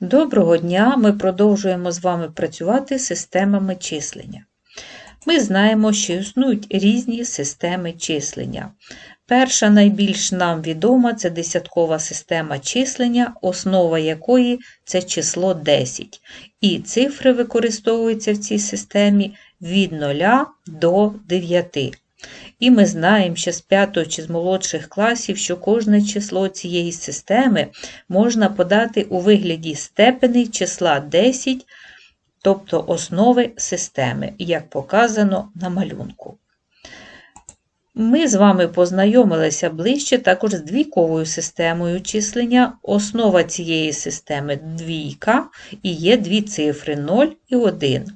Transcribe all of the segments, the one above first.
Доброго дня! Ми продовжуємо з вами працювати з системами числення. Ми знаємо, що існують різні системи числення. Перша найбільш нам відома це десяткова система числення, основа якої це число 10. І цифри використовуються в цій системі від 0 до 9. І ми знаємо ще з 5 чи з молодших класів, що кожне число цієї системи можна подати у вигляді степеней числа 10, тобто основи системи, як показано на малюнку. Ми з вами познайомилися ближче також з двійковою системою числення. Основа цієї системи двійка і є дві цифри 0 і 1.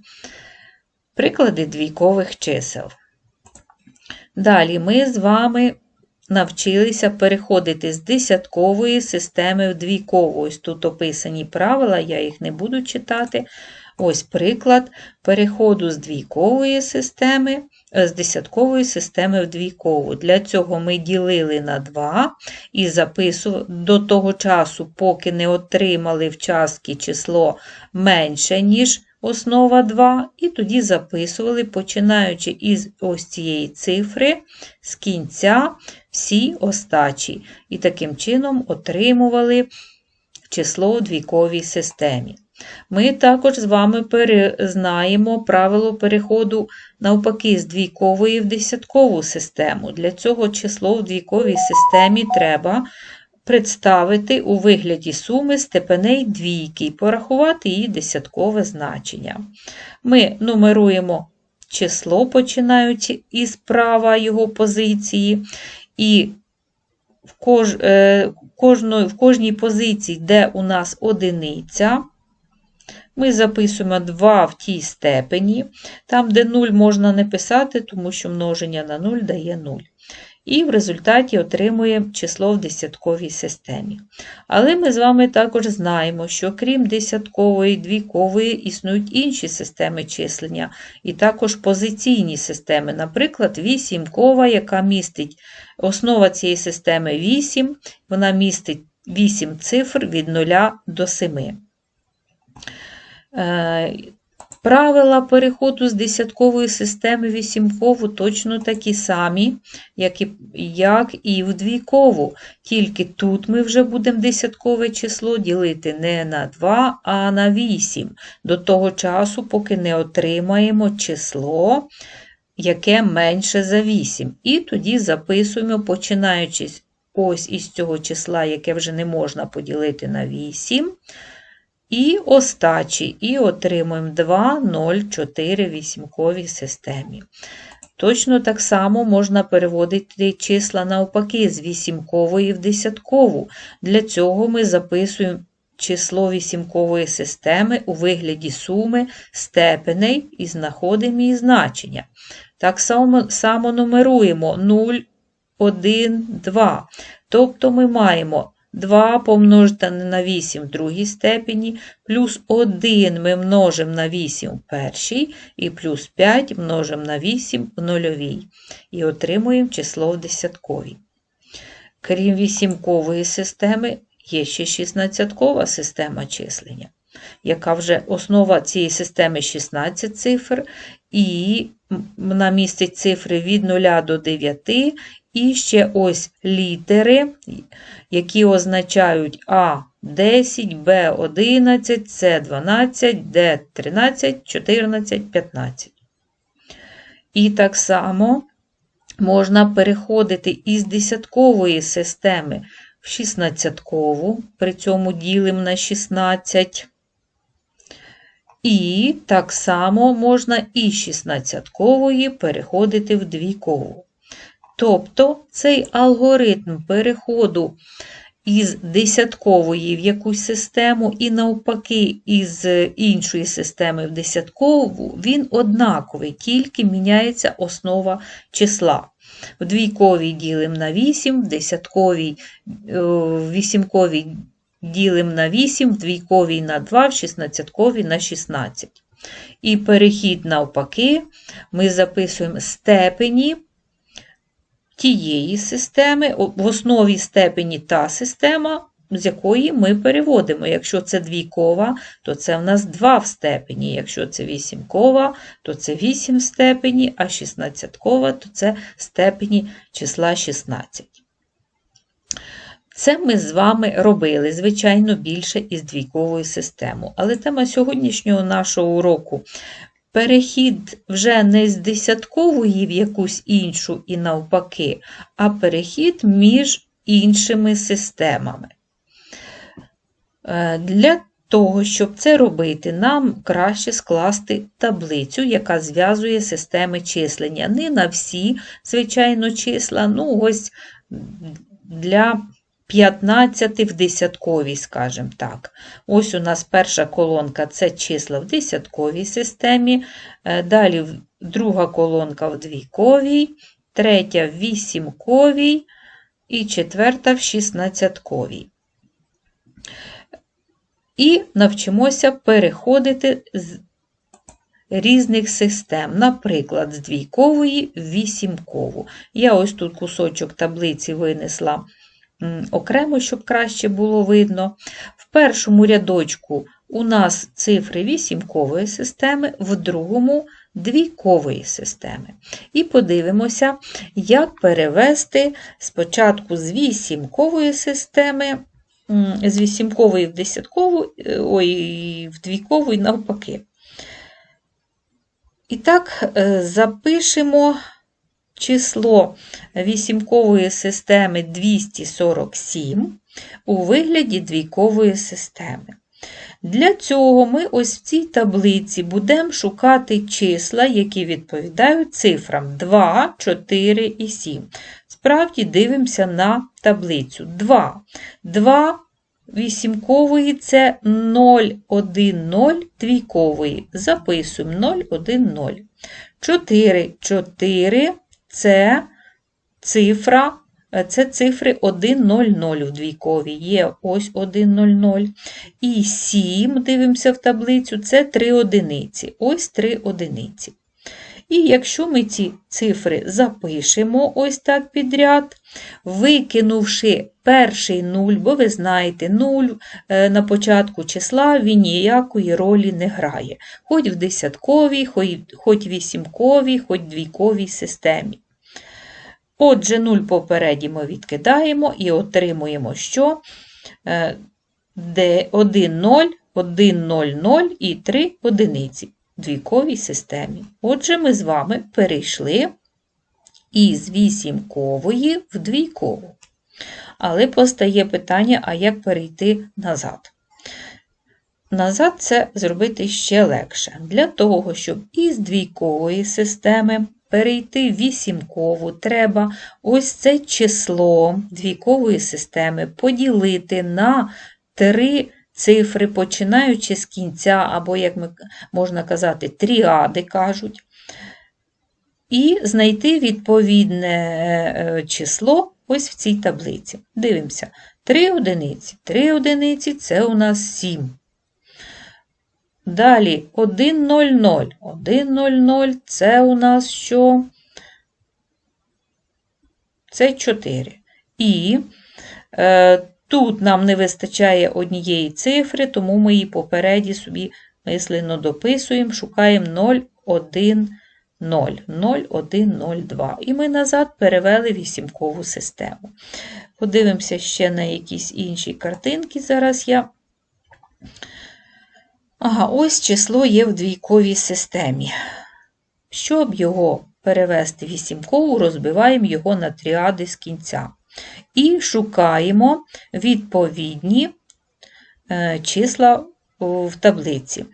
Приклади двійкових чисел. Далі ми з вами навчилися переходити з десяткової системи в двійкову. Ось тут описані правила, я їх не буду читати. Ось приклад переходу з двійкової системи, е, з десяткової системи в двійкову. Для цього ми ділили на 2 і записували до того часу, поки не отримали в частки число менше, ніж основа 2, і тоді записували, починаючи із ось цієї цифри з кінця всі остачі. І таким чином отримували число у двійковій системі. Ми також з вами знаємо правило переходу навпаки з двійкової в десяткову систему. Для цього число в двійковій системі треба представити у вигляді суми степеней двійки і порахувати її десяткове значення. Ми нумеруємо число, починаючи із права його позиції, і в, кож, е, кожної, в кожній позиції, де у нас одиниця, ми записуємо 2 в тій степені, там, де 0 можна не писати, тому що множення на 0 дає 0 і в результаті отримуємо число в десятковій системі. Але ми з вами також знаємо, що крім десяткової, двійкової, існують інші системи числення, і також позиційні системи, наприклад, вісімкова, яка містить основа цієї системи 8, вона містить 8 цифр від 0 до 7. Правила переходу з десяткової системи вісімкову точно такі самі, як і в двійкову. Тільки тут ми вже будемо десяткове число ділити не на 2, а на 8. До того часу, поки не отримаємо число, яке менше за 8. І тоді записуємо, починаючи ось із цього числа, яке вже не можна поділити на 8 і остачі, і отримуємо 2, 0, 4 вісімковій системі. Точно так само можна переводити числа навпаки з вісімкової в десяткову. Для цього ми записуємо число вісімкової системи у вигляді суми степеней і знаходимо її значення. Так само, само нумеруємо 0, 1, 2. Тобто ми маємо 2 помножити на 8 в другій степені, плюс 1 ми множимо на 8 в першій, і плюс 5 множимо на 8 в нульовій. І отримуємо число в десятковій. Крім вісімкової системи, є ще 16-кова система числення, яка вже основа цієї системи 16 цифр, і вона містить цифри від 0 до 9, і ще ось літери, які означають А10, Б11, С12, Д13, 14, 15. І так само можна переходити із десяткової системи в 16-кову, при цьому ділим на 16. І так само можна із 16-кової переходити в двійкову. Тобто цей алгоритм переходу із десяткової в якусь систему, і навпаки, із іншої системи в десяткову, він однаковий, тільки міняється основа числа. В двійковій ділимо на 8, в десятковій, е, в вісімковій ділимо на 8, в двійковій на 2, в шістнадцятковій на 16. І перехід навпаки, ми записуємо степені тієї системи, в основі степені та система, з якої ми переводимо. Якщо це двійкова, то це в нас 2 в степені. Якщо це вісімкова, то це 8 в степені, а 16-кова, то це степені числа 16. Це ми з вами робили, звичайно, більше із двійковою системою. Але тема сьогоднішнього нашого уроку перехід вже не з десяткової в якусь іншу і навпаки, а перехід між іншими системами. Е, для того, щоб це робити, нам краще скласти таблицю, яка зв'язує системи числення. Не на всі, звичайно, числа, ну ось для 15 в десятковій, скажімо так. Ось у нас перша колонка це числа в десятковій системі, е, далі друга колонка в двійковій, третя в вісімковій і четверта в шістнадцятковій. І навчимося переходити з різних систем, наприклад, з двійкової в вісімкову. Я ось тут кусочок таблиці винесла окремо, щоб краще було видно. В першому рядочку у нас цифри вісімкової системи, в другому двійкової системи. І подивимося, як перевести спочатку з вісімкової системи, з вісімкової в десяткову, е, ой, в двійкову і навпаки. І так, е, запишемо число вісімкової системи 247 у вигляді двійкової системи. Для цього ми ось в цій таблиці будемо шукати числа, які відповідають цифрам 2, 4 і 7. Справді дивимося на таблицю 2. 2 вісімкової це 0, 1, 0, двійкової. Записуємо 0, 1, 0. 4, 4 це цифра, це цифри 1,00 у двійковій. Є ось 1,00. І 7, дивимося в таблицю, це 3 одиниці. Ось 3 одиниці. І якщо ми ці цифри запишемо ось так підряд, викинувши перший нуль, бо ви знаєте, нуль е, на початку числа він ніякої ролі не грає. Хоч в десятковій, хоч вісімковій, хоч двійковій системі. Отже, 0 попереді ми відкидаємо і отримуємо що? Е, 1 0, 1 0 0 і 3 одиниці в двійковій системі. Отже, ми з вами перейшли із вісімкової в двійкову. Але постає питання, а як перейти назад? Назад це зробити ще легше. Для того, щоб із двійкової системи перейти вісімкову, треба ось це число двійкової системи поділити на три цифри, починаючи з кінця, або, як ми можна казати, тріади кажуть. І знайти відповідне е, число ось в цій таблиці. Дивимося. 3 одиниці. 3 одиниці це у нас 7. Далі 1,00. 1,00 це у нас що? Це 4. І е, тут нам не вистачає однієї цифри, тому ми її попереді собі мислено дописуємо, шукаємо 0,1. 0, 0, 1, 0, 2. І ми назад перевели вісімкову систему. Подивимося ще на якісь інші картинки. Зараз я Ага, ось число є в двійковій системі. Щоб його перевести вісімкову, розбиваємо його на тріади з кінця. І шукаємо відповідні е, числа в таблиці.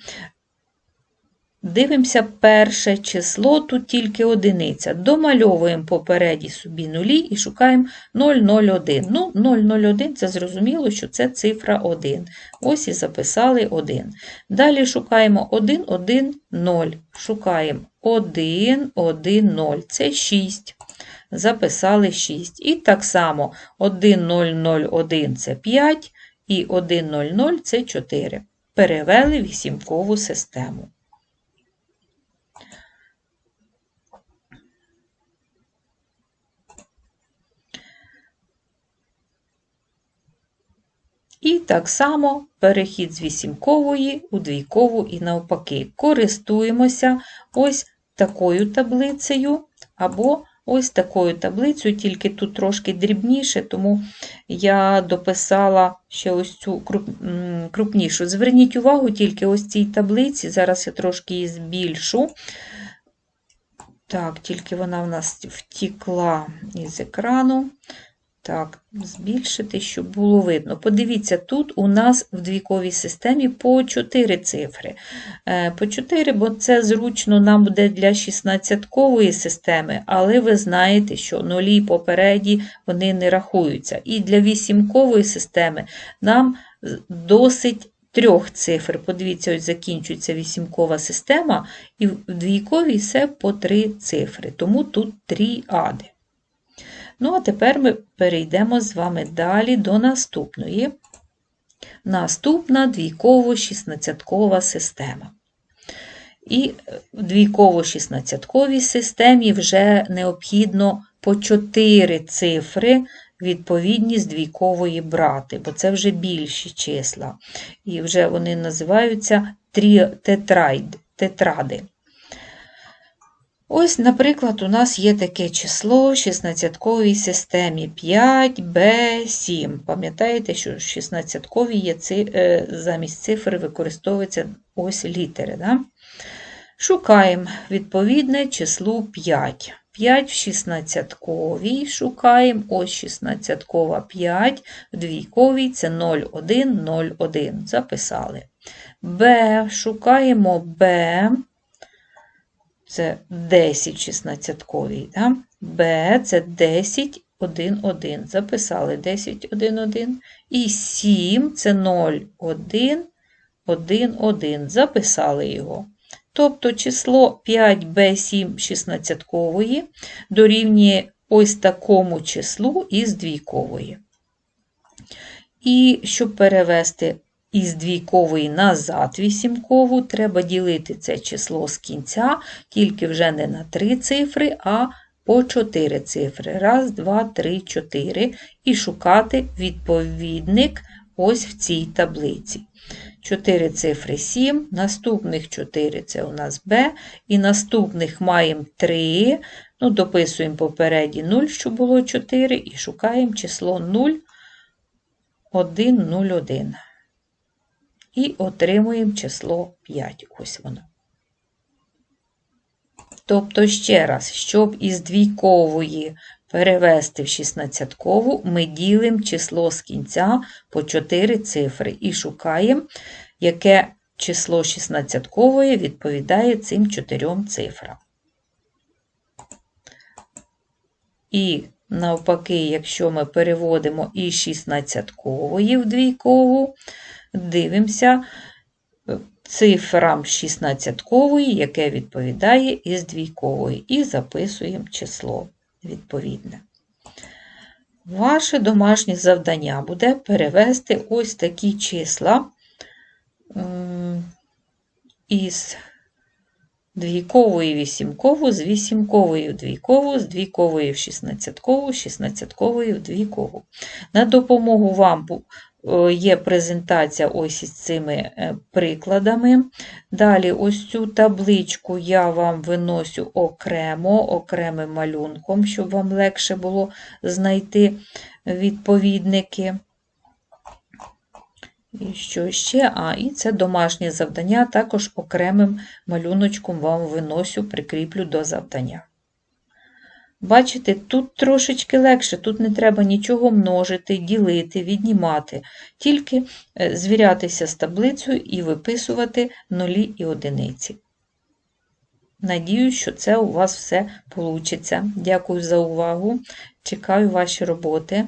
Дивимося перше число, тут тільки одиниця. Домальовуємо попереді собі нулі і шукаємо 001. Ну, 001 це зрозуміло, що це цифра 1. Ось і записали 1. Далі шукаємо 1, 1, 0. Шукаємо 1, 1, 0. Це 6. Записали 6. І так само 1001 це 5 і 100 це 4. Перевели вісімкову систему. І так само перехід з вісімкової у двійкову і навпаки. Користуємося ось такою таблицею або ось такою таблицею, тільки тут трошки дрібніше, тому я дописала ще ось цю крупнішу. Зверніть увагу тільки ось цій таблиці, зараз я трошки її збільшу. Так, тільки вона в нас втікла із екрану. Так, збільшити, щоб було видно. Подивіться, тут у нас в двійковій системі по 4 цифри. Е, по 4, бо це зручно нам буде для 16-кової системи, але ви знаєте, що нулі попереді вони не рахуються. І для 8-кової системи нам досить трьох цифр. Подивіться, ось закінчується вісімкова система, і в двійковій все по три цифри, тому тут тріади. Ну, а тепер ми перейдемо з вами далі до наступної. Наступна двійково-16кова система. І в двійково-16ковій системі вже необхідно по 4 цифри відповідні з двійкової брати, бо це вже більші числа. І вже вони називаються тетради. Ось, наприклад, у нас є таке число в 16-ковій системі 5b7. Пам'ятаєте, що 16-ковій є е, замість цифр використовуються ось літери. Да? Шукаємо відповідне число 5. 5 в 16-ковій шукаємо, ось 16-кова 5, в двійковій це 0, 1, 0, 1. Записали. Б, шукаємо Б це 10 16-ковій. Да? Б це 10, 1, 1. Записали 10, 1, 1. І 7 це 0, 1, 1, 1. Записали його. Тобто число 5b7 16-кової дорівнює ось такому числу із двійкової. І щоб перевести із двійкової назад вісімкову, треба ділити це число з кінця, тільки вже не на 3 цифри, а по 4 цифри. Раз, два, три, чотири. І шукати відповідник ось в цій таблиці. 4 цифри 7, наступних 4 це у нас Б, і наступних маємо 3. Ну, Дописуємо попереді 0, що було 4, і шукаємо число 0, 1, 0, 1 і отримуємо число 5. Ось воно. Тобто, ще раз, щоб із двійкової перевести в 16-кову, ми ділимо число з кінця по 4 цифри і шукаємо, яке число 16-кової відповідає цим 4 цифрам. І навпаки, якщо ми переводимо із 16-кової в двійкову, дивимося цифрам 16-кової, яке відповідає із двійкової, і записуємо число відповідне. Ваше домашнє завдання буде перевести ось такі числа із двійкової вісімкову, з вісімкової в двійкову, з двійкової в 16-кову, 16-кової в двійкову. На допомогу вам є презентація ось із цими е, прикладами. Далі, ось цю табличку я вам виносю окремо, окремим малюнком, щоб вам легше було знайти відповідники. І що ще? А, і це домашнє завдання, також окремим малюночком вам виносю, прикріплю до завдання. Бачите, тут трошечки легше, тут не треба нічого множити, ділити, віднімати, тільки е, звірятися з таблицею і виписувати нулі і одиниці. Надію, що це у вас все вийде. Дякую за увагу. Чекаю ваші роботи.